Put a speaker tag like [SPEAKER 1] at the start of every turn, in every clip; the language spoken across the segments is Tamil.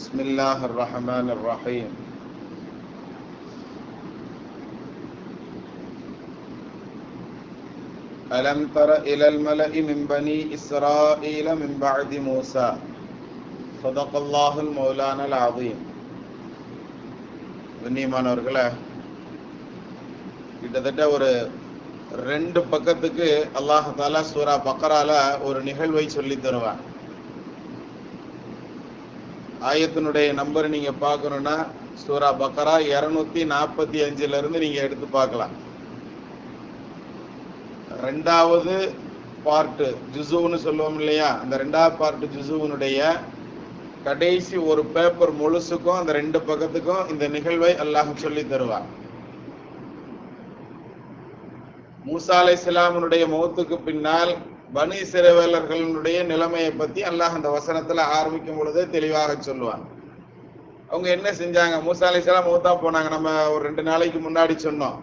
[SPEAKER 1] بسم الله الرحمن الرحيم ألم تر إلى الملأ من بني إسرائيل من بعد موسى صدق الله المولانا العظيم கண்ணியமானவர்களே கிட்டத்தட்ட ஒரு ரெண்டு பக்கத்துக்கு அல்லாஹால சூரா பக்கரால ஒரு நிகழ்வை சொல்லி தருவான் ஆயத்தினுடைய நம்பர் நீங்க பார்க்கணும்னா சூரா பக்கரா இருநூத்தி நாற்பத்தி அஞ்சுல இருந்து நீங்க எடுத்து பார்க்கலாம். ரெண்டாவது பார்ட்டு ஜிசுன்னு சொல்லுவோம் இல்லையா? அந்த ரெண்டாவது பார்ட் ஜுசுவனுடைய கடைசி ஒரு பேப்பர் முழுசுக்கும் அந்த ரெண்டு பக்கத்துக்கும் இந்த நிகழ்வை அல்லாஹ் சொல்லி தருவார் மூசா அலை இஸ்லாமனுடைய மௌத்துக்கு பின்னால் பனு சிறவேலர்களுடைய நிலைமையை பத்தி அல்லாஹ் அந்த வசனத்துல ஆரம்பிக்கும் பொழுதே தெளிவாக சொல்லுவாங்க. அவங்க என்ன செஞ்சாங்க? மூசா அலை போனாங்க. நம்ம ஒரு ரெண்டு நாளைக்கு முன்னாடி சொன்னோம்.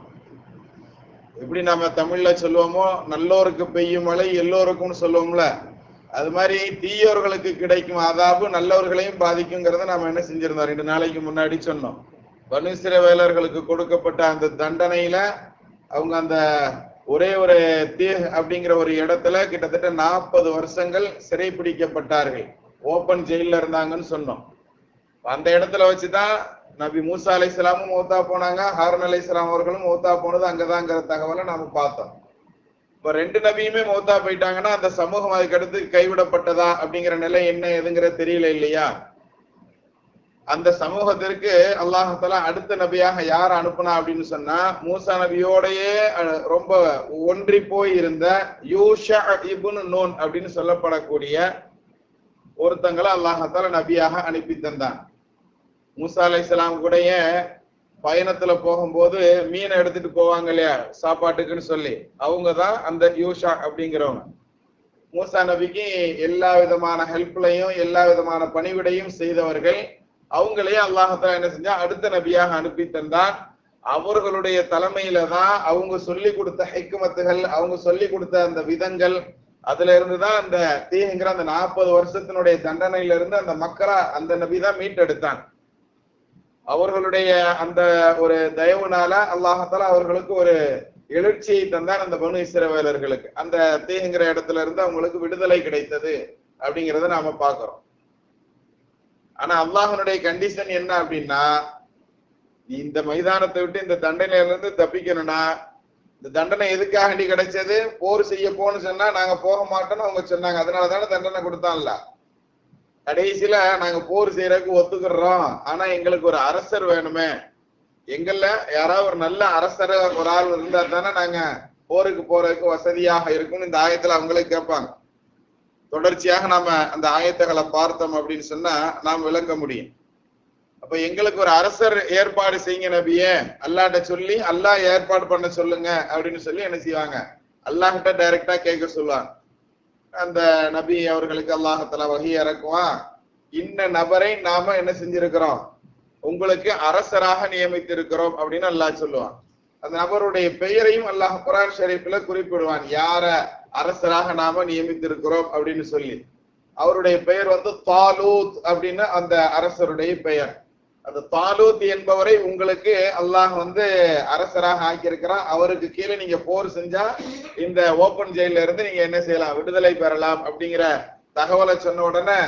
[SPEAKER 1] எப்படி நம்ம தமிழ்ல சொல்லுவோமோ நல்லோருக்கு பெய்யும் மழை எல்லோருக்கும்னு சொல்லுவோம்ல. அது மாதிரி தீயோர்களுக்கு கிடைக்கும் அதாவது நல்லவர்களையும் பாதிக்குங்கிறத நாம என்ன செஞ்சிருந்தோம்? ரெண்டு நாளைக்கு முன்னாடி சொன்னோம். பனுசிர வேலர்களுக்கு கொடுக்கப்பட்ட அந்த தண்டனையில அவங்க அந்த ஒரே ஒரு தீ அப்படிங்கிற ஒரு இடத்துல கிட்டத்தட்ட நாற்பது வருஷங்கள் சிறை பிடிக்கப்பட்டார்கள் ஓப்பன் ஜெயில இருந்தாங்கன்னு சொன்னோம். அந்த இடத்துல வச்சுதான் நபி மூசா அலை இஸ்லாமும் மௌத்தா போனாங்க ஹாரன் அலை இஸ்லாம் அவர்களும் மௌத்தா போனது அங்கதாங்கிற தகவலை நாம பார்த்தோம். இப்ப ரெண்டு நபியுமே மௌத்தா போயிட்டாங்கன்னா அந்த சமூகம் அதுக்கடுத்து கைவிடப்பட்டதா அப்படிங்கிற நிலை என்ன எதுங்கிற தெரியல இல்லையா? அந்த சமூகத்திற்கு அல்லாஹால அடுத்த நபியாக யார் அனுப்புனா அப்படின்னு சொன்னா மூசா நபியோடையே ரொம்ப ஒன்றி போய் இருந்த யூஷா இபுன் நோன் அப்படின்னு சொல்லப்படக்கூடிய ஒருத்தங்களை அல்லாஹால நபியாக அனுப்பி தந்தான். மூசா அலை இஸ்லாம் கூடய பயணத்துல போகும்போது மீனை எடுத்துட்டு போவாங்க இல்லையா சாப்பாட்டுக்குன்னு சொல்லி. அவங்க தான் அந்த யூஷா அப்படிங்கிறவங்க. மூசா நபிக்கு எல்லா விதமான ஹெல்ப்லையும் எல்லா விதமான பணிவிடையும் செய்தவர்கள். அவங்களையே அல்லாஹத்தா என்ன செஞ்சா அடுத்த நபியாக அனுப்பி தந்தான். அவர்களுடைய தலைமையில தான் அவங்க சொல்லி கொடுத்த ஹைக்குமத்துகள் அவங்க சொல்லி கொடுத்த அந்த விதங்கள் அதுல இருந்துதான் அந்த தீங்கிற அந்த நாற்பது வருஷத்தினுடைய தண்டனையில இருந்து அந்த மக்களா அந்த நபி தான் மீட்டெடுத்தான். அவர்களுடைய அந்த ஒரு தயவுனால அல்லாஹால அவர்களுக்கு ஒரு எழுச்சியை தந்தான் அந்த பனு இசிறவேலர்களுக்கு அந்த தீங்கிற இடத்துல இருந்து அவங்களுக்கு விடுதலை கிடைத்தது அப்படிங்கிறத நாம பாக்குறோம் ஆனா அல்லாஹனுடைய கண்டிஷன் என்ன அப்படின்னா இந்த மைதானத்தை விட்டு இந்த தண்டனையில இருந்து தப்பிக்கணும்னா இந்த தண்டனை எதுக்காக கிடைச்சது? போர் செய்ய போன்னு சொன்னா நாங்க போக மாட்டோம்னு அவங்க சொன்னாங்க. அதனாலதானே தண்டனை கொடுத்தான்ல. கடைசியில நாங்க போர் செய்யறதுக்கு ஒத்துக்கிறோம். ஆனா எங்களுக்கு ஒரு அரசர் வேணுமே. எங்கள்ல யாராவது ஒரு நல்ல அரசர் ஒரு ஆள் இருந்தா தானே நாங்க போருக்கு போறதுக்கு வசதியாக இருக்கும்னு இந்த ஆயத்துல அவங்களே கேட்பாங்க. தொடர்ச்சியாக நாம அந்த ஆயத்தங்களை பார்த்தோம் அப்படின்னு சொன்னா நாம் விளங்க முடியும். அப்ப எங்களுக்கு ஒரு அரசர் ஏற்பாடு செய்யுங்க நபியே அல்லாட்ட சொல்லி அல்லாஹ் ஏற்பாடு பண்ண சொல்லுங்க அப்படின்னு சொல்லி என்ன செய்வாங்க? அல்லாஹிட்ட டைரக்டா கேட்க சொல்லுவாங்க. அந்த நபி அவர்களுக்கு அல்லாஹத்துல வகி இறக்குவான். இன்ன நபரை நாம என்ன செஞ்சிருக்கிறோம்? உங்களுக்கு அரசராக நியமித்திருக்கிறோம் அப்படின்னு அல்லாஹ் சொல்லுவான். அந்த நபருடைய பெயரையும் அல்லாஹ் குரான் ஷரீஃப்ல குறிப்பிடுவான். யார? அரசராக நாம நியமித்திருக்கிறோம் அப்படின்னு சொல்லி. அவருடைய பெயர் வந்து தாலூத் அப்படின்னு அந்த அரசருடைய பெயர். அந்த தாலூத் என்பவரை உங்களுக்கு அல்லாஹ் வந்து அரசராக ஆக்கியிருக்கிறான். அவருக்கு கீழே நீங்க போர் செஞ்சா இந்த ஓபன் ஜெயில இருந்து நீங்க என்ன செய்யலாம்? விடுதலை பெறலாம் அப்படிங்கிற தகவலை சொன்ன உடனே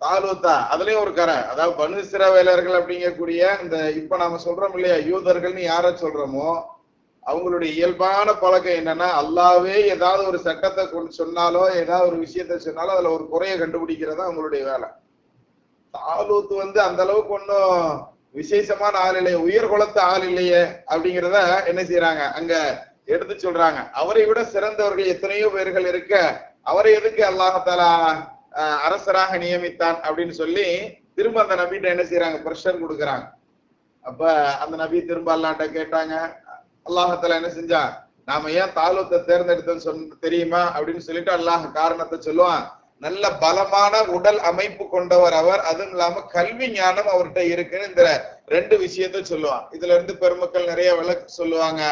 [SPEAKER 1] தாலூத்தா அதுலயும் ஒரு கரை. அதாவது பனு சிறவேலர்கள் அப்படிங்கக்கூடிய இந்த இப்ப நாம சொல்றோம் இல்லையா யூதர்கள்னு யார சொல்றோமோ அவங்களுடைய இயல்பான பழக்கம் என்னன்னா அல்லாவே ஏதாவது ஒரு சட்டத்தை கொண்டு சொன்னாலோ ஏதாவது ஒரு விஷயத்த சொன்னாலோ அதுல ஒரு குறைய கண்டுபிடிக்கிறதா அவங்களுடைய வேலை. தாலூத்து வந்து அந்த அளவுக்கு ஒன்றும் விசேஷமான ஆள் இல்லையே உயர் குலத்து ஆள் இல்லையே அப்படிங்கிறத என்ன செய்யறாங்க அங்க எடுத்து சொல்றாங்க. அவரை விட சிறந்தவர்கள் எத்தனையோ பேர்கள் இருக்க அவரை எதுக்கு அல்லாஹாலா அரசராக நியமித்தான் அப்படின்னு சொல்லி திரும்ப அந்த நபிட்ட என்ன செய்யறாங்க பிரஷர் கொடுக்குறாங்க. அப்ப அந்த நபி திரும்ப அல்லாட்ட கேட்டாங்க. அல்லாஹத்துல என்ன செஞ்சா நாம ஏன் தாலூத்தை தேர்ந்தெடுத்தோம்னு சொன்ன தெரியுமா? அப்படின்னு சொல்லிட்டு அல்லாஹ் காரணத்தை சொல்லுவான். நல்ல பலமான உடல் அமைப்பு கொண்டவர் அவர். அதுவும் இல்லாம கல்வி ஞானம் அவர்கிட்ட இருக்குன்னு இந்த ரெண்டு விஷயத்த சொல்லுவான். இதுல இருந்து பெருமக்கள் நிறைய விளக்கு சொல்லுவாங்க.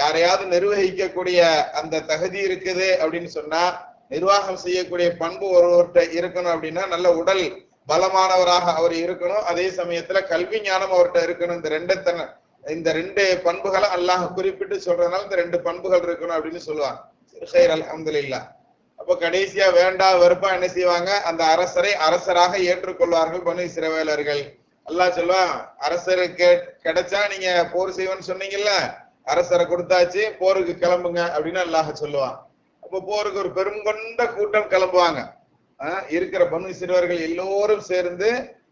[SPEAKER 1] யாரையாவது நிர்வகிக்கக்கூடிய அந்த தகுதி இருக்குது அப்படின்னு சொன்னா நிர்வாகம் செய்யக்கூடிய பண்பு ஒருவர்கிட்ட இருக்கணும் அப்படின்னா நல்ல உடல் பலமானவராக அவர் இருக்கணும். அதே சமயத்துல கல்வி ஞானம் அவர்கிட்ட இருக்கணும். இந்த ரெண்டு இந்த ரெண்டு பண்புகளை அல்லாஹ் குறிப்பிட்டு சொல்றதுனால இந்த ரெண்டு பண்புகள் இருக்கணும் அப்படின்னு சொல்லுவாங்க. அலமது இல்லா அப்ப கடைசியா வேண்டா வெறுப்பா என்ன செய்வாங்க? அந்த அரசரை அரசராக ஏற்றுக்கொள்வார்கள் பனு சிறவேலர்கள் அல்லாஹ் சொல்லுவான் அரசர் கிடைச்சா நீங்க போர் செய்வேன்னு சொன்னீங்கல்ல அரசரை கொடுத்தாச்சு போருக்கு கிளம்புங்க அப்படின்னு அல்லாஹ் சொல்லுவான். அப்ப போருக்கு ஒரு பெருங்கொண்ட கூட்டம் கிளம்புவாங்க. ஆஹ் இருக்கிற பனு சிறுவர்கள் எல்லோரும் சேர்ந்து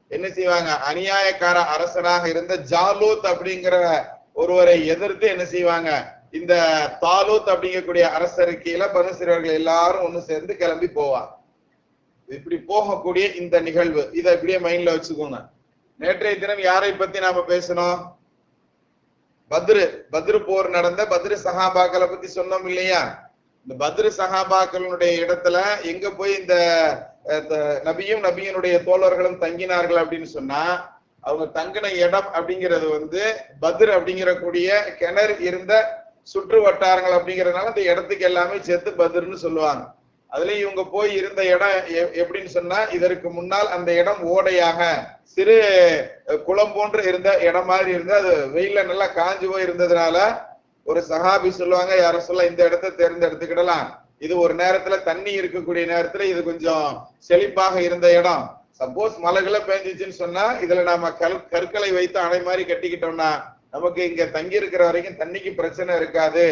[SPEAKER 1] என்ன செய்வாங்க? அநியாயக்கார அரசராக இருந்த ஜாலூத் அப்படிங்கிற ஒருவரை எதிர்த்து என்ன செய்வாங்க? இந்த தாலூத் அப்படிங்கக்கூடிய அரசர் கீழே பனு எல்லாரும் ஒண்ணு சேர்ந்து கிளம்பி போவார் இப்படி போகக்கூடிய இந்த நிகழ்வு. இதை இப்படியே மைண்ட்ல வச்சுக்கோங்க. நேற்றைய தினம் யாரை பத்தி நாம பேசணும் பத்ரு. பத்ரு போர் நடந்த பத்ரு சஹாபாக்களை பத்தி சொன்னோம் இல்லையா? இந்த பத்ரு சஹாபாக்களுடைய இடத்துல எங்க போய் இந்த த- நபியும் நபியினுடைய தோழர்களும் தங்கினார்கள் அப்படின்னு சொன்னா அவங்க தங்கின இடம் அப்படிங்கிறது வந்து பத்ர் அப்படிங்கிற கூடிய கிணறு இருந்த சுற்று வட்டாரங்கள் அப்படிங்கறதுனால அந்த இடத்துக்கு எல்லாமே சேர்த்து பத்ருன்னு சொல்லுவாங்க. அதுல இவங்க போய் இருந்த இடம் எப்படின்னு சொன்னா இதற்கு முன்னால் அந்த இடம் ஓடையாக சிறு குளம் போன்று இருந்த இடம் மாதிரி இருந்து அது வெயில நல்லா காஞ்சு போய் இருந்ததுனால ஒரு சஹாபி சொல்லுவாங்க யார சொல்ல இந்த இடத்த தேர்ந்தெடுத்துக்கிடலாம். இது ஒரு நேரத்துல தண்ணி இருக்கக்கூடிய நேரத்துல இது கொஞ்சம் செழிப்பாக இருந்த இடம். சப்போஸ் மழைகளை பெஞ்சிச்சுன்னு சொன்னா இதுல நாம கல் கற்களை வைத்து அணை மாதிரி கட்டிக்கிட்டோம்னா நமக்கு இங்க தங்கி இருக்கிற வரைக்கும் தண்ணிக்கு பிரச்சனை இருக்காது.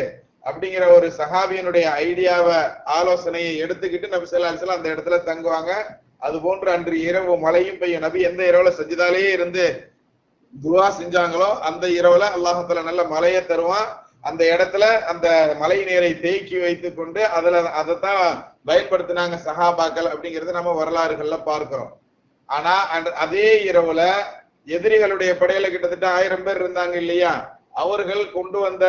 [SPEAKER 1] அப்படிங்கிற ஒரு சஹாபியனுடைய ஐடியாவை ஆலோசனையை எடுத்துக்கிட்டு நபி சொல்லா அலிஸ்லாம் அந்த இடத்துல தங்குவாங்க. அது போன்று அன்று இரவு மழையும் பெய்யும். நபி எந்த இரவுல செஞ்சதாலேயே இருந்து துவா செஞ்சாங்களோ அந்த இரவுல அல்லாஹத்துல நல்ல மழையை தருவான். அந்த இடத்துல அந்த மழை நீரை தேக்கி வைத்து கொண்டு அதுல அதைத்தான் பயன்படுத்தினாங்க சஹாபாக்கள் அப்படிங்கறது நம்ம வரலாறுகள்ல பார்க்கிறோம். ஆனா அதே இரவுல எதிரிகளுடைய படையில கிட்டத்தட்ட ஆயிரம் பேர் இருந்தாங்க இல்லையா? அவர்கள் கொண்டு வந்த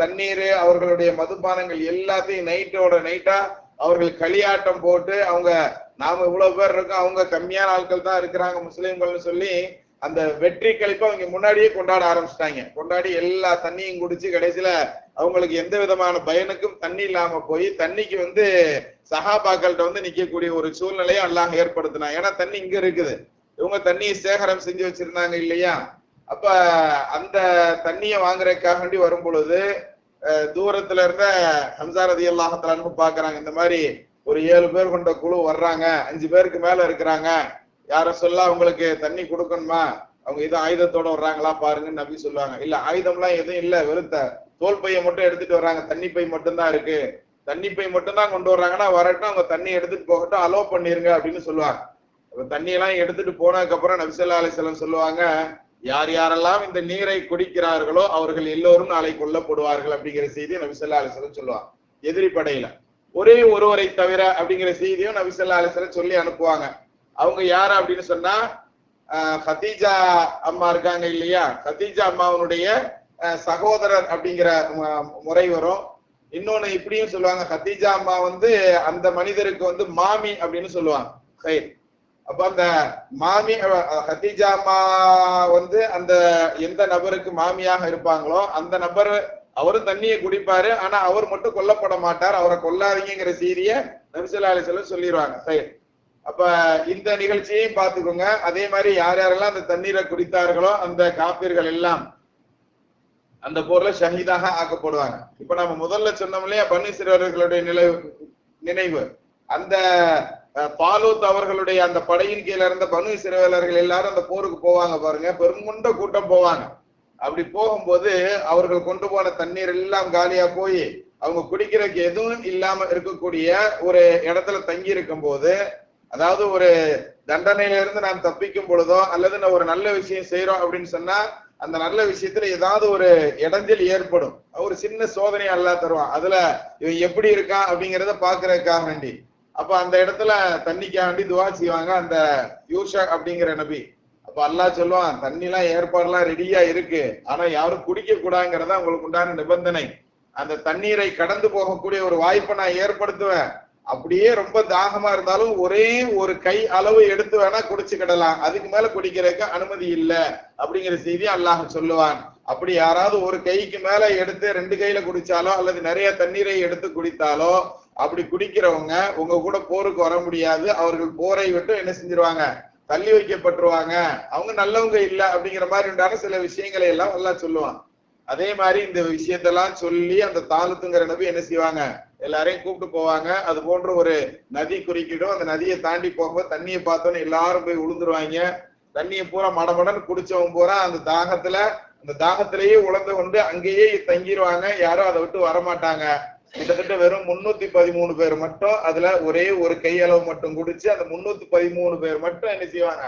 [SPEAKER 1] தண்ணீர் அவர்களுடைய மதுபானங்கள் எல்லாத்தையும் நைட்டோட நைட்டா அவர்கள் களியாட்டம் போட்டு அவங்க நாம இவ்வளவு பேர் இருக்கோம் அவங்க கம்மியான ஆட்கள் தான் இருக்கிறாங்க முஸ்லீம்கள்னு சொல்லி அந்த வெற்றி கழிப்பை அவங்க முன்னாடியே கொண்டாட ஆரம்பிச்சிட்டாங்க. கொண்டாடி எல்லா தண்ணியும் குடிச்சு கடைசியில அவங்களுக்கு எந்த விதமான பயனுக்கும் தண்ணி இல்லாம போய் தண்ணிக்கு வந்து சஹாபாக்கள்கிட்ட வந்து நிக்கக்கூடிய ஒரு சூழ்நிலையை அல்லாஹ் ஏற்படுத்தினாங்க ஏன்னா தண்ணி இங்க இருக்குது. இவங்க தண்ணியை சேகரம் செஞ்சு வச்சிருந்தாங்க இல்லையா? அப்ப அந்த தண்ணியை வாங்குறதுக்காக வேண்டி வரும் பொழுது தூரத்துல இருந்த ஹம்சா ரதி அல்லாஹத்தலான்னு பாக்குறாங்க இந்த மாதிரி ஒரு ஏழு பேர் கொண்ட குழு வர்றாங்க. அஞ்சு பேருக்கு மேல இருக்கிறாங்க. யார சொல்ல அவங்களுக்கு தண்ணி கொடுக்கணுமா? அவங்க எதுவும் ஆயுதத்தோட வர்றாங்களா பாருங்கன்னு நம்பி சொல்லுவாங்க. இல்ல ஆயுதம்லாம் எதுவும் இல்ல வெறுத்த. தோல் பையை மட்டும் எடுத்துட்டு வர்றாங்க. தண்ணி பை மட்டும்தான் இருக்கு. தண்ணி பை மட்டும்தான் கொண்டு வர்றாங்கன்னா வரட்டும் அவங்க தண்ணி எடுத்துட்டு போகட்டும் அலோ பண்ணிருங்க அப்படின்னு சொல்லுவாங்க. அப்ப தண்ணி எல்லாம் எடுத்துட்டு போனதுக்கு அப்புறம் நபிசல்லா அலிசல்லாம் சொல்லுவாங்க யார் யாரெல்லாம் இந்த நீரை குடிக்கிறார்களோ அவர்கள் எல்லோரும் நாளை கொல்லப்படுவார்கள் அப்படிங்கிற செய்தியை நபிசல்லா அலிசலம் சொல்லுவாங்க. எதிரி படையில. ஒரே ஒருவரை தவிர அப்படிங்கிற செய்தியும் நபிசல்லா அலிசலம் சொல்லி அனுப்புவாங்க. அவங்க யார் அப்படின்னு சொன்னா ஹதீஜா அம்மா இருக்காங்க இல்லையா? ஹதீஜா அம்மாவனுடைய சகோதரர் அப்படிங்கிற முறை வரும். இன்னொன்னு இப்படியும் சொல்லுவாங்க ஹதீஜா அம்மா வந்து அந்த மனிதருக்கு வந்து மாமி அப்படின்னு சொல்லுவாங்க. ஹைர் அப்ப அந்த மாமி ஹதீஜா அம்மா வந்து அந்த எந்த நபருக்கு மாமியாக இருப்பாங்களோ அந்த நபர் அவரும் தண்ணியை குடிப்பாரு. ஆனா அவர் மட்டும் கொல்லப்பட மாட்டார். அவரை கொல்லாதீங்கிற செய்திய நபிசல்லா அலிசல்லம் சொல்லிடுவாங்க சரி அப்ப இந்த நிகழ்ச்சியையும் பார்த்துக்கோங்க. அதே மாதிரி யார் யாரெல்லாம் அந்த தண்ணீரை குடித்தார்களோ அந்த காப்பீர்கள் எல்லாம் அந்த போர்ல ஷஹீதாக ஆக்கப்படுவாங்க. இப்ப நம்ம முதல்ல சொன்னோம் இல்லையா பன்னி சிறுவர்களுடைய நினைவு நினைவு. அந்த பாலூத் அவர்களுடைய அந்த படையின் கீழ இருந்த பனு சிறுவலர்கள் எல்லாரும் அந்த போருக்கு போவாங்க பாருங்க. பெருங்குண்ட கூட்டம் போவாங்க. அப்படி போகும்போது அவர்கள் கொண்டு போன தண்ணீர் எல்லாம் காலியா போய் அவங்க குடிக்கிறதுக்கு எதுவும் இல்லாம இருக்கக்கூடிய ஒரு இடத்துல தங்கி இருக்கும் போது அதாவது ஒரு தண்டனையில இருந்து நாம் தப்பிக்கும் பொழுதோ அல்லது நான் ஒரு நல்ல விஷயம் செய்யறோம் அப்படின்னு சொன்னா அந்த நல்ல விஷயத்துல ஏதாவது ஒரு இடைஞ்சல் ஏற்படும். ஒரு சின்ன சோதனை அல்லாஹ் தருவான். அதுல இவன் எப்படி இருக்கான் அப்படிங்கறத பாக்குறதுக்காக வேண்டி. அப்ப அந்த இடத்துல தண்ணிக்காக வேண்டி துவா செய்வாங்க அந்த யூஷா அப்படிங்கிற நபி. அப்ப அல்லாஹ் சொல்லுவான் தண்ணி எல்லாம் ஏற்பாடுலாம் ரெடியா இருக்கு. ஆனா யாரும் குடிக்க கூடாதுங்கிறதா உங்களுக்கு உண்டான நிபந்தனை. அந்த தண்ணீரை கடந்து போகக்கூடிய ஒரு வாய்ப்பை நான் ஏற்படுத்துவேன். அப்படியே ரொம்ப தாகமா இருந்தாலும் ஒரே ஒரு கை அளவு எடுத்து வேணா குடிச்சுக்கிடலாம். அதுக்கு மேல குடிக்கிறதுக்கு அனுமதி இல்லை அப்படிங்கிற செய்தி அல்லாஹ் சொல்லுவான். அப்படி யாராவது ஒரு கைக்கு மேல எடுத்து ரெண்டு கையில குடிச்சாலோ அல்லது நிறைய தண்ணீரை எடுத்து குடித்தாலோ அப்படி குடிக்கிறவங்க உங்க கூட போருக்கு வர முடியாது. அவர்கள் போரை விட்டு என்ன செஞ்சிருவாங்க? தள்ளி வைக்கப்பட்டுருவாங்க. அவங்க நல்லவங்க இல்ல அப்படிங்கிற மாதிரி உண்டான சில விஷயங்களை எல்லாம் நல்லா சொல்லுவான். அதே மாதிரி இந்த விஷயத்தெல்லாம் சொல்லி அந்த தாளுத்துங்கிற நபி என்ன செய்வாங்க? எல்லாரையும் கூப்பிட்டு போவாங்க. அது போன்ற ஒரு நதி குறுக்கிடும். அந்த நதியை தாண்டி போகும்போது தண்ணியை பார்த்தோன்னே எல்லாரும் போய் உளுந்துருவாங்க. தண்ணியை பூரா மடமடன்னு குடிச்சவன் பூரா அந்த தாகத்துல அந்த தாகத்திலேயே உழந்து கொண்டு அங்கேயே தங்கிடுவாங்க யாரும் அதை விட்டு வரமாட்டாங்க. கிட்டத்தட்ட வெறும் முன்னூத்தி பதிமூணு பேர் மட்டும் அதுல ஒரே ஒரு கையளவு மட்டும் குடிச்சு அந்த முன்னூத்தி பதிமூணு பேர் மட்டும் என்ன செய்வாங்க?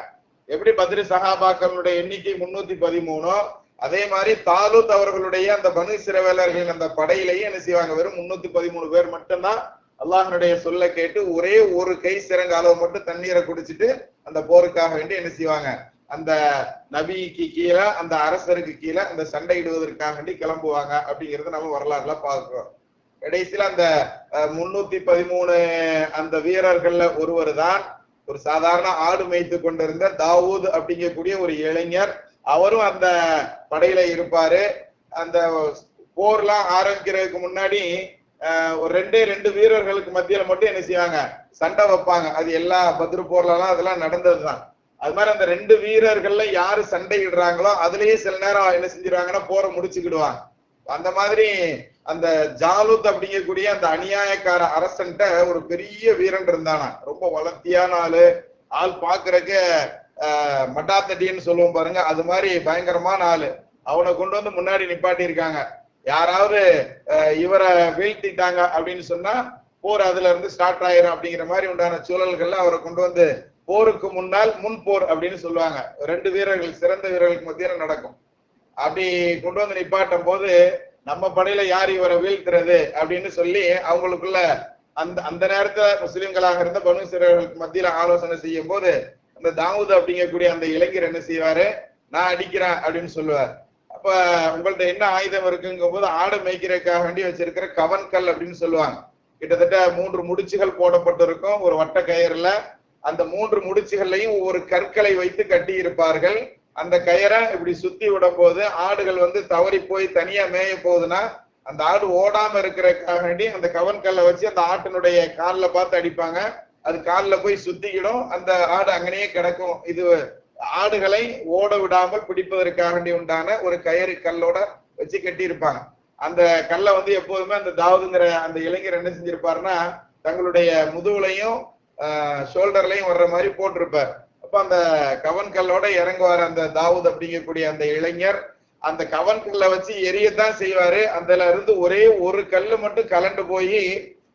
[SPEAKER 1] எப்படி பத்ரி சகாபாக்களுடைய எண்ணிக்கை முன்னூத்தி பதிமூணோ அதே மாதிரி தாலூத் அவர்களுடைய அந்த பனு சிறவேலர்களின் அந்த படையிலேயே என்ன செய்வாங்க? வெறும் முன்னூத்தி பதிமூணு பேர் மட்டும்தான் அல்லாஹனுடைய சொல்ல கேட்டு ஒரே ஒரு கை சிறங்க அளவு மட்டும் தண்ணீரை குடிச்சிட்டு அந்த போருக்காக வேண்டி என்ன செய்வாங்க? அந்த நபிக்கு கீழே அந்த அரசருக்கு கீழே அந்த சண்டையிடுவதற்காக வேண்டி கிளம்புவாங்க அப்படிங்கறத நம்ம வரலாறுல பாக்குறோம் கடைசியில அந்த முன்னூத்தி பதிமூணு அந்த வீரர்கள்ல ஒருவர் தான் ஒரு சாதாரண ஆடு மேய்த்து கொண்டிருந்த தாவூத் அப்படிங்கக்கூடிய ஒரு இளைஞர் அவரும் அந்த படையில இருப்பாரு. அந்த போர்லாம் ஆரம்பிக்கிறதுக்கு முன்னாடி ஒரு ரெண்டே ரெண்டு வீரர்களுக்கு மத்தியில மட்டும் என்ன செய்வாங்க? சண்டை வைப்பாங்க. அது எல்லா பத்ரு போர்லாம் அதெல்லாம் நடந்ததுதான். அது மாதிரி அந்த ரெண்டு வீரர்கள்ல யாரு சண்டையிடுறாங்களோ அதுலயே சில நேரம் என்ன செஞ்சிருவாங்கன்னா போரை முடிச்சுக்கிடுவாங்க. அந்த மாதிரி அந்த ஜாலுத் அப்படிங்கக்கூடிய அந்த அநியாயக்கார அரசன்ட்ட ஒரு பெரிய வீரன் இருந்தானா ரொம்ப வளர்த்தியான ஆளு. ஆள் பாக்குறக்க மட்டாத்தட்டின்னு சொல்லுவோம் பாருங்க. அது மாதிரி பயங்கரமான ஆளு. அவனை கொண்டு வந்து முன்னாடி நிப்பாட்டி இருக்காங்க யாராவது இவரை வீழ்த்திட்டாங்க அப்படின்னு சொன்னா போர் அதுல இருந்து ஸ்டார்ட் ஆயிரும் அப்படிங்கிற மாதிரி உண்டான சூழல்கள்ல அவரை கொண்டு வந்து போருக்கு முன்னால் முன் போர் அப்படின்னு சொல்லுவாங்க. ரெண்டு வீரர்கள் சிறந்த வீரர்களுக்கு மத்தியில நடக்கும். அப்படி கொண்டு வந்து நிப்பாட்டும் போது நம்ம படையில யார் இவரை வீழ்த்துறது அப்படின்னு சொல்லி அவங்களுக்குள்ள அந்த அந்த நேரத்துல முஸ்லிம்களாக இருந்த பனு சிறர்களுக்கு மத்தியில ஆலோசனை செய்யும் போது அந்த தாவூத் அப்படிங்கக்கூடிய அந்த இளைஞர் என்ன செய்வாரு? நான் அடிக்கிறேன் அப்படின்னு சொல்லுவார். அப்ப உங்கள்ட்ட என்ன ஆயுதம் இருக்குங்கும் போது ஆடு மேய்க்கிறதுக்காக வேண்டி வச்சிருக்கிற கவன்கல் அப்படின்னு சொல்லுவாங்க. கிட்டத்தட்ட மூன்று முடிச்சுகள் போடப்பட்டிருக்கும். ஒரு வட்ட கயிறுல அந்த மூன்று முடிச்சுகள்லையும் ஒவ்வொரு கற்களை வைத்து கட்டி இருப்பார்கள். அந்த கயிறை இப்படி சுத்தி விடும் போது ஆடுகள் வந்து தவறி போய் தனியா மேய போகுதுன்னா அந்த ஆடு ஓடாம இருக்கிறதுக்காக வேண்டி அந்த கவன் கல்லை வச்சு அந்த ஆட்டினுடைய காலில் பார்த்து அடிப்பாங்க. அது காலில் போய் சுத்திக்கிடும். அந்த ஆடு அங்கனையே கிடக்கும். இது ஆடுகளை ஓட விடாமல் பிடிப்பதற்காக உண்டான ஒரு கயிறு கல்லோட வச்சு கட்டி இருப்பாங்க அந்த கல்லை வந்து எப்போதுமே அந்த தாவதுங்கிற அந்த இளைஞர் என்ன செஞ்சிருப்பாருன்னா தங்களுடைய முதுகுலையும் ஷோல்டர்லையும் வர்ற மாதிரி போட்டிருப்பார். அப்ப அந்த கவன் கல்லோட இறங்குவார் அந்த தாவூத் அப்படிங்கக்கூடிய அந்த இளைஞர். அந்த கவன் கல்லை வச்சு எரியத்தான் செய்வாரு. அதுல இருந்து ஒரே ஒரு கல்லு மட்டும் கலண்டு போய்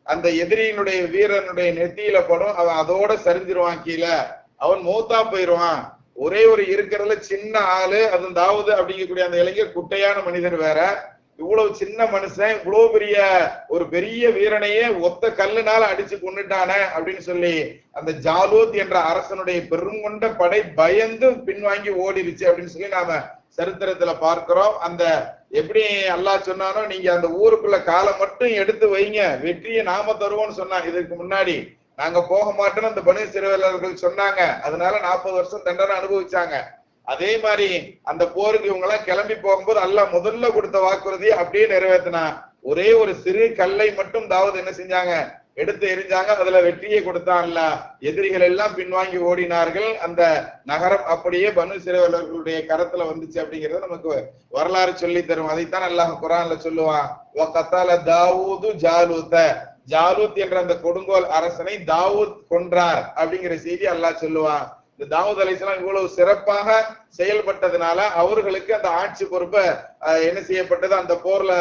[SPEAKER 1] அந்த எதிரியினுடைய வீரனுடைய நெத்தியில படும் அவன் அதோட சரிஞ்சிருவான் கீழே. அவன் மூத்தா போயிருவான். ஒரே ஒரு இருக்கிறதுல சின்ன ஆளு அது தாவது அப்படிங்கக்கூடிய அந்த இளைஞர் குட்டையான மனிதர் வேற. இவ்வளவு சின்ன மனுஷன் இவ்வளவு பெரிய ஒரு பெரிய வீரனையே ஒத்த கல்லுனால அடிச்சு கொண்டுட்டானே அப்படின்னு சொல்லி அந்த ஜாலூத் என்ற அரசனுடைய பெருங்கொண்ட படை பயந்து பின்வாங்கி ஓடிடுச்சு அப்படின்னு சொல்லி நாம சரித்திரத்துல பார்க்கிறோம். அந்த எப்படி அல்லாஹ் சொன்னானோ நீங்க அந்த ஊருக்குள்ள காலை மட்டும் எடுத்து வைங்க. வெற்றியை நாம தருவோம்னு சொன்னா இதுக்கு முன்னாடி நாங்க போக மாட்டோம்னு அந்த பனு சிறுவலர்கள் சொன்னாங்க. அதனால நாற்பது வருஷம் தண்டனை அனுபவிச்சாங்க. அதே மாதிரி அந்த போருக்கு இவங்க எல்லாம் கிளம்பி போகும்போது அல்லாஹ் முதல்ல கொடுத்த வாக்குறுதியை அப்படியே நிறைவேற்றினா ஒரே ஒரு சிறு கல்லை மட்டும் தாவது என்ன செஞ்சாங்க? எடுத்து எரிஞ்சாங்க அதுல வெற்றியை கொடுத்தான்ல எதிரிகள் எல்லாம் பின்வாங்கி ஓடினார்கள். அந்த நகரம் அப்படியே பனு சிறுவர்களுடைய கரத்துல வந்துச்சு அப்படிங்கறத நமக்கு வரலாறு சொல்லி தரும். அதைத்தான் அல்லாஹ் குரான்ல சொல்லுவான். தாவூது ஜாலூத்த. ஜாலூத் என்ற அந்த கொடுங்கோல் அரசனை தாவூத் கொன்றார் அப்படிங்கிற செய்தி அல்லாஹ் சொல்லுவான். இந்த தாவூத் அலிஸ்லாம் இவ்வளவு சிறப்பாக செயல்பட்டதுனால அவர்களுக்கு அந்த ஆட்சி பொறுப்பை என்ன செய்யப்பட்டது? அந்த போர்ல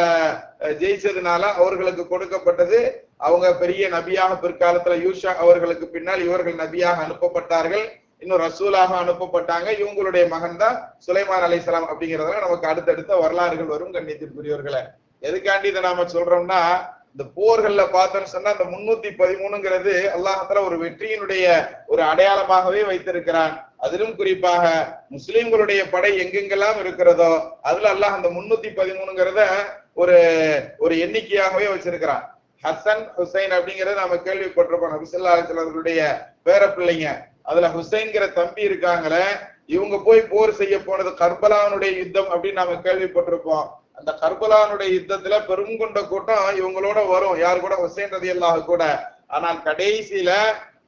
[SPEAKER 1] ஜெயிச்சதுனால அவர்களுக்கு கொடுக்கப்பட்டது. அவங்க பெரிய நபியாக பிற்காலத்துல யூஷா அவர்களுக்கு பின்னால் இவர்கள் நபியாக அனுப்பப்பட்டார்கள். இன்னும் ரசூலாக அனுப்பப்பட்டாங்க. இவங்களுடைய மகன் தான் சுலைமான் அலிஸ்லாம் அப்படிங்கறதுல நமக்கு அடுத்தடுத்த வரலாறுகள் வரும் கண்ணியத்திற்குரியவர்களை. எதுக்காண்டி இதை நாம சொல்றோம்னா இந்த போர்கள்ல பார்த்தோம்னு சொன்னா இந்த முன்னூத்தி பதிமூணுங்கிறது அல்லாஹால ஒரு வெற்றியினுடைய ஒரு அடையாளமாகவே வைத்திருக்கிறான். அதிலும் குறிப்பாக முஸ்லிம்களுடைய படை எங்கெங்கெல்லாம் இருக்கிறதோ அதுல அல்லாஹ் அந்த முன்னூத்தி பதிமூணுங்கிறத ஒரு ஒரு எண்ணிக்கையாகவே வச்சிருக்கிறான். ஹசன் ஹுசைன் அப்படிங்கறத நாம கேள்விப்பட்டிருப்போம். நபிசுல்லா அவர்களுடைய பேர பிள்ளைங்க. அதுல ஹுசைன்கிற தம்பி இருக்காங்களே இவங்க போய் போர் செய்ய போனது கர்பலாவனுடைய யுத்தம் அப்படின்னு நாம கேள்விப்பட்டிருப்போம். அந்த கர்பலானுடைய யுத்தத்துல பெரும் கொண்ட கூட்டம் இவங்களோட வரும். யார் கூட? ஹுசேன் ரதி அல்லாஹ் கூட. ஆனால் கடைசியில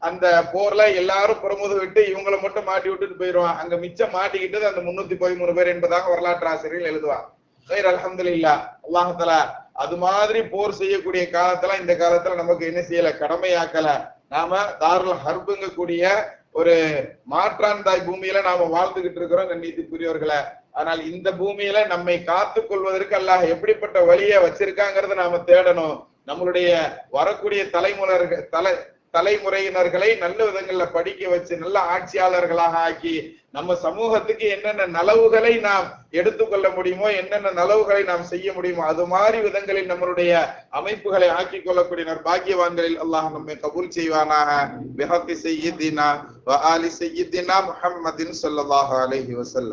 [SPEAKER 1] அந்த போர்ல எல்லாரும் புறமுது விட்டு இவங்களை மட்டும் மாட்டி விட்டுட்டு போயிடுவான் அங்க மிச்சம் மாட்டிக்கிட்டது அந்த முன்னூத்தி பதிமூணு பேர் என்பதாக வரலாற்று ஆசிரியர்கள் எழுதுவான் சைர் அலமதுல்லா அல்லாஹத்துல அது மாதிரி போர் செய்யக்கூடிய காலத்துல இந்த காலத்துல நமக்கு என்ன செய்யல? கடமையாக்கல. நாம தாருல் ஹர்புங்க கூடிய ஒரு மாற்றான் தாய் பூமியில நாம வாழ்ந்துகிட்டு இருக்கிறோம் கண்ணியத்துக்குரியவர்களை. ஆனால் இந்த பூமியில நம்மை காத்து கொள்வதற்கு அல்லாஹ் எப்படிப்பட்ட வழியை வச்சிருக்காங்கிறத நாம தேடணும். நம்மளுடைய வரக்கூடிய தலைமுறைகள் தலை தலைமுறையினர்களை நல்ல விதங்கள்ல படிக்க வச்சு நல்ல ஆட்சியாளர்களாக ஆக்கி நம்ம சமூகத்துக்கு என்னென்ன நலவுகளை நாம் எடுத்துக்கொள்ள முடியுமோ என்னென்ன நலவுகளை நாம் செய்ய முடியுமோ அது மாதிரி விதங்களில் நம்மளுடைய அமைப்புகளை ஆக்கி கொள்ளக்கூடிய பாக்கியவான்களில் அல்லாஹ் நம்மை கபூல் செய்வானாக. பிஹத்தி செய்யிதினா வ ஆலி செய்யிதினா முஹம்மதின் ஸல்லல்லாஹு அலஹி வஸல்லம்.